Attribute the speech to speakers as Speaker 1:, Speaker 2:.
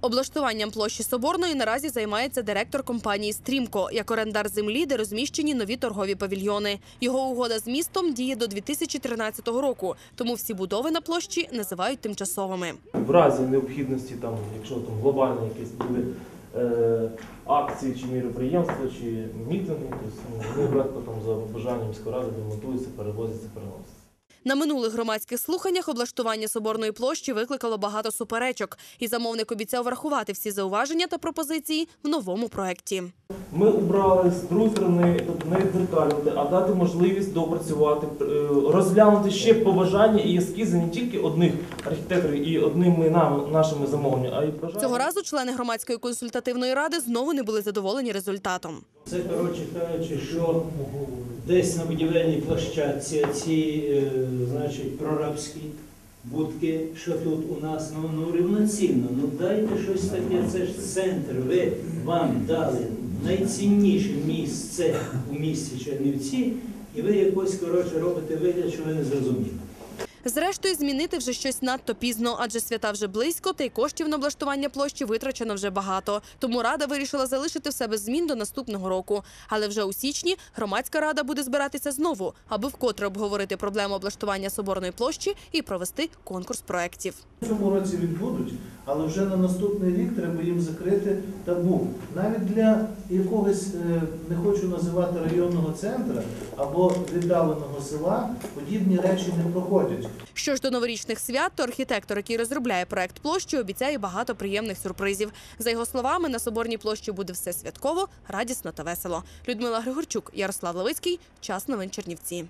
Speaker 1: Облаштуванням площі Соборної наразі займається директор компанії Стрімко як орендар землі, де розміщені нові торгові павільйони. Його угода з містом діє до 2013 року, тому всі будови на площі називають тимчасовими.
Speaker 2: В разі необхідності, там, якщо там глобальні якісь були е, акції чи міроприємства, чи мітинги, ну, вони легко там за бажанням міської ради демонтуються, перевозяться, переносяться.
Speaker 1: На минулих громадських слуханнях облаштування соборної площі викликало багато суперечок, і замовник обіцяв врахувати всі зауваження та пропозиції в новому проекті.
Speaker 2: Ми обрали з другої сторони, тобто не дзеркалювати, а дати можливість доопрацювати, е, розглянути ще побажання і ескізи не тільки одних архітекторів і одними нам, нашими замовленнями, а й бажання.
Speaker 1: Цього разу члени громадської консультативної ради знову не були задоволені результатом.
Speaker 3: Це, коротше кажучи, що десь на будівельній площадці ці, е, значить, прорабські будки, що тут у нас, ну, ну рівноцінно, ну дайте щось таке, це ж центр, ви вам дали найцінніше місце у місті Чернівці, і ви якось, коротше, робите вигляд, що ви не зрозуміли.
Speaker 1: Зрештою, змінити вже щось надто пізно, адже свята вже близько, та й коштів на облаштування площі витрачено вже багато. Тому рада вирішила залишити все без змін до наступного року. Але вже у січні громадська рада буде збиратися знову, аби вкотре обговорити проблему облаштування соборної площі і провести конкурс проєктів.
Speaker 4: В цьому році відбудуть, але вже на наступний рік треба їм закрити табу. Навіть для якогось, е, не хочу називати районного центру або віддаленого села, подібні речі не проходять.
Speaker 1: Що ж до новорічних свят, то архітектор, який розробляє проект площі, обіцяє багато приємних сюрпризів. За його словами, на соборній площі буде все святково, радісно та весело. Людмила Григорчук, Ярослав Левицький, час новин Чернівці.